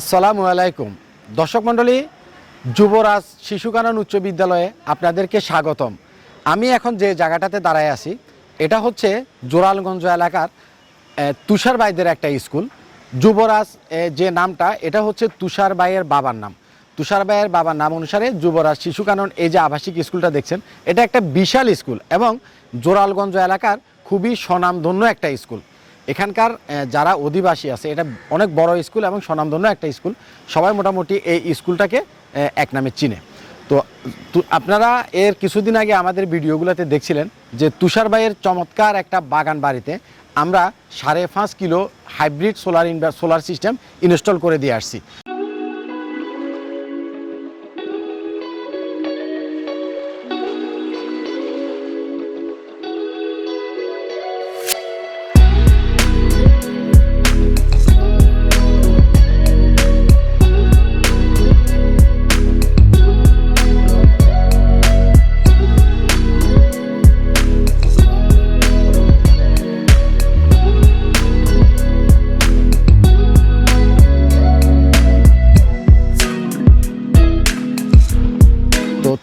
আসসালামু আলাইকুম। দর্শক মণ্ডলী যুবরাজ শিশুকানন উচ্চ বিদ্যালয়ে আপনাদেরকে স্বাগতম। আমি এখন যে জায়গাটাতে দাঁড়ায় আছি এটা হচ্ছে জোরালগঞ্জ এলাকার আহ, তুষার বাইদের একটা স্কুল। যুবরাজ যে নামটা এটা হচ্ছে তুষার বাইয়ের বাবার নাম। তুষার বাইয়ের বাবার নাম অনুসারে যুবরাজ শিশুকানন এই যে আবাসিক স্কুলটা দেখছেন এটা একটা বিশাল স্কুল এবং জোরালগঞ্জ এলাকার খুবই স্বনামধন্য একটা স্কুল। এখানকার যারা অধিবাসী আছে, এটা অনেক বড় স্কুল এবং স্বনামধন্য একটা স্কুল, সবাই মোটামুটি এই স্কুলটাকে এক নামে চিনে। তো আপনারা এর কিছুদিন আগে আমাদের ভিডিওগুলোতে দেখছিলেন যে তুষারবাইয়ের চমৎকার একটা বাগান বাড়িতে আমরা সাড়ে পাঁচ kilo hybrid solar inverter, solar system install করে দিয়ে আসছি।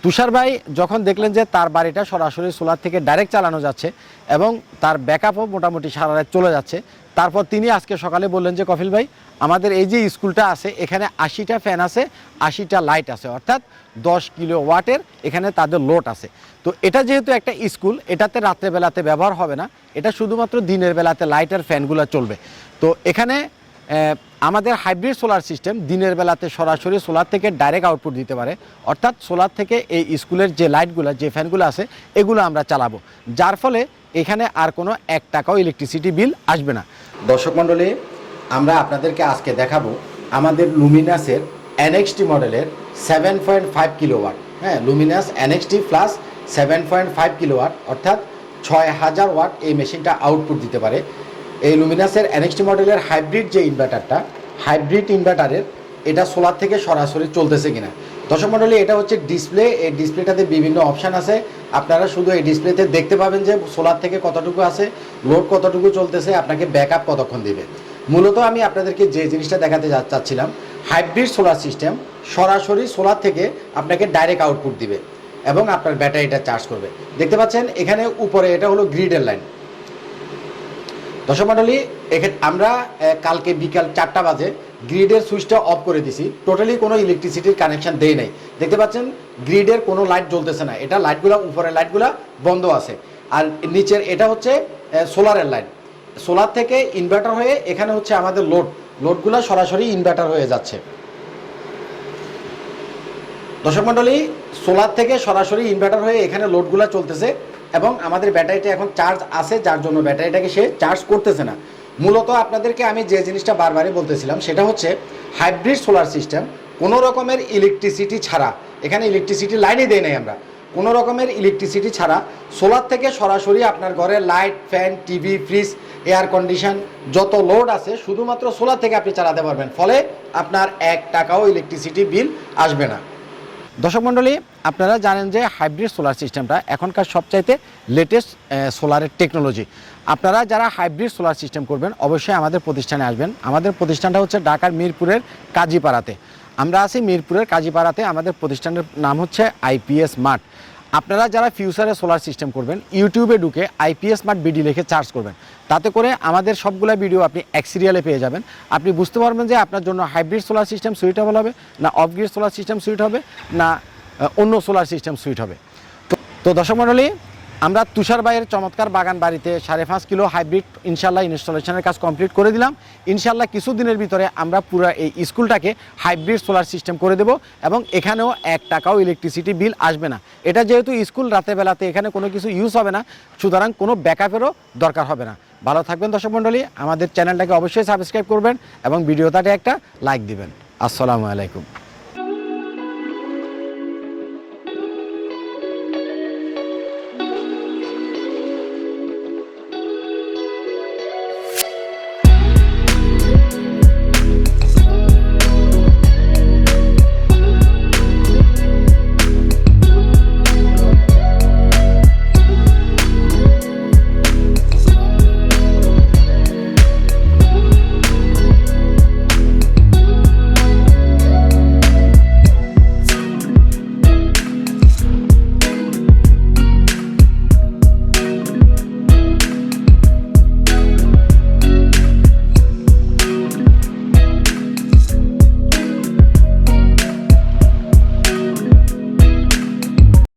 তুষার ভাই যখন দেখলেন যে তার বাড়িটা সরাসরি সোলার থেকে ডাইরেক্ট চালানো যাচ্ছে এবং তার ব্যাকআপও মোটামুটি সারা রাত চলে যাচ্ছে, তারপর তিনি আজকে সকালে বললেন যে, কফিল ভাই, আমাদের এই যে স্কুলটা আছে, এখানে আশিটা ফ্যান আছে, আশিটা লাইট আছে, অর্থাৎ দশ কিলো ওয়াটের এখানে তাদের লোড আছে। তো এটা যেহেতু একটা স্কুল, এটাতে রাত্রেবেলাতে ব্যবহার হবে না, এটা শুধুমাত্র দিনের বেলাতে লাইট আর ফ্যানগুলো চলবে। তো এখানে আমাদের হাইব্রিড সোলার সিস্টেম দিনের বেলাতে সরাসরি সোলার থেকে ডাইরেক্ট আউটপুট দিতে পারে। অর্থাৎ সোলার থেকে এই স্কুলের যে লাইটগুলো যে ফ্যানগুলো আছে, এগুলো আমরা চালাবো। যার ফলে এখানে আর কোনো এক টাকাও ইলেকট্রিসিটি বিল আসবে না। দর্শক মণ্ডলী, আমরা আপনাদেরকে আজকে দেখাবো আমাদের লুমিনাসের এনএক্সটি মডেলের সেভেন পয়েন্ট ফাইভ কিলোওয়াট হ্যাঁ Luminous NXT plus seven point five kilowatt অর্থাৎ ছয় হাজার ওয়াট এই মেশিনটা আউটপুট দিতে পারে। এই লুমিনাসের এনএক্সটি মডেলের হাইব্রিড যে ইনভার্টারটা হাইব্রিড ইনভার্টারের এটা সোলার থেকে সরাসরি চলতেছে কিনা। দশম মণ্ডলী এটা হচ্ছে ডিসপ্লে এই ডিসপ্লেটাতে বিভিন্ন অপশান আছে। আপনারা শুধু এই ডিসপ্লেতে দেখতে পাবেন যে সোলার থেকে কতটুকু আছে লোড কতটুকু চলতেছে, আপনাকে ব্যাকআপ কতক্ষণ দিবে। মূলত আমি আপনাদেরকে যে জিনিসটা দেখাতে চাচ্ছিলাম হাইব্রিড সোলার সিস্টেম সরাসরি সোলার থেকে আপনাকে ডাইরেক্ট আউটপুট দিবে এবং আপনার ব্যাটারিটা চার্জ করবে। দেখতে পাচ্ছেন, এখানে উপরে এটা হলো গ্রিডের লাইন দর্শক এখানে আমরা কালকে বিকাল চারটা বাজে গ্রিডের সুইচটা অফ করে দিছি। টোটালি কোনো ইলেকট্রিসিটির কানেকশন দেই নাই। দেখতে পাচ্ছেন, গ্রিডের কোনো লাইট জ্বলতেছে না। এটা লাইটগুলো উপরের লাইটগুলো বন্ধ আছে। আর নিচের, এটা হচ্ছে সোলারের লাইট সোলার থেকে ইনভার্টার হয়ে এখানে হচ্ছে আমাদের লোড লোডগুলো সরাসরি ইনভার্টার হয়ে যাচ্ছে। দর্শক সোলার থেকে সরাসরি ইনভার্টার হয়ে এখানে লোডগুলো চলতেছে। এবং আমাদের ব্যাটারিটা এখন চার্জ আছে, যার জন্য ব্যাটারিটাকে সে চার্জ করতেছে না। মূলত আপনাদেরকে আমি যে জিনিসটা বারবারই বলতেছিলাম, সেটা হচ্ছে হাইব্রিড সোলার সিস্টেম কোনো রকমের ইলেকট্রিসিটি ছাড়া, এখানে ইলেকট্রিসিটি লাইনই দেয় নাই আমরা, কোনো রকমের ইলেকট্রিসিটি ছাড়া সোলার থেকে সরাসরি আপনার ঘরে light fan TV fridge air condition যত লোড আছে, শুধুমাত্র সোলার থেকে আপনি চালাতে পারবেন। ফলে আপনার এক টাকাও ইলেকট্রিসিটি বিল আসবে না। দর্শক মণ্ডলী, আপনারা জানেন যে হাইব্রিড সোলার সিস্টেমটা এখনকার সবচাইতে লেটেস্ট সোলারের টেকনোলজি আপনারা যারা হাইব্রিড সোলার সিস্টেম করবেন, অবশ্যই আমাদের প্রতিষ্ঠানে আসবেন। আমাদের প্রতিষ্ঠানটা হচ্ছে ঢাকার মিরপুরের কাজীপাড়াতে। আমরা আছি মিরপুরের কাজীপাড়াতে। আমাদের প্রতিষ্ঠানের নাম হচ্ছে আইপিএস মার্ট। আপনারা যারা ফিউচারে সোলার সিস্টেম করবেন ইউটিউবে ঢুকে আইপিএস স্মার্ট বিডি লিখে চার্জ করবেন। তাতে করে আমাদের সবগুলো ভিডিও আপনি এক সিরিয়ালে পেয়ে যাবেন। আপনি বুঝতে পারবেন যে আপনার জন্য হাইব্রিড সোলার সিস্টেম সুইটেবল হবে, না অফগ্রিড সোলার সিস্টেম সুইট হবে, না অন্য সোলার সিস্টেম সুইট হবে। তো তো দর্শক মণ্ডলী আমরা তুষার বাইয়ের চমৎকার বাগান বাড়িতে সাড়ে পাঁচ কিলো হাইব্রিড ইনশাল্লাহ ইনস্টলেশনের কাজ কমপ্লিট করে দিলাম। ইনশাল্লাহ কিছুদিনের ভিতরে আমরা পুরো এই স্কুলটাকে হাইব্রিড সোলার সিস্টেম করে দেব এবং এখানেও এক টাকাও ইলেকট্রিসিটি বিল আসবে না। এটা যেহেতু স্কুল রাতের বেলাতে, এখানে কোনো কিছু ইউজ হবে না, সুতরাং কোনো ব্যাকআপেরও দরকার হবে না। ভালো থাকবেন দর্শক মণ্ডলী, আমাদের চ্যানেলটাকে অবশ্যই সাবস্ক্রাইব করবেন এবং ভিডিওটাকে একটা লাইক দিবেন। আসসালামু আলাইকুম।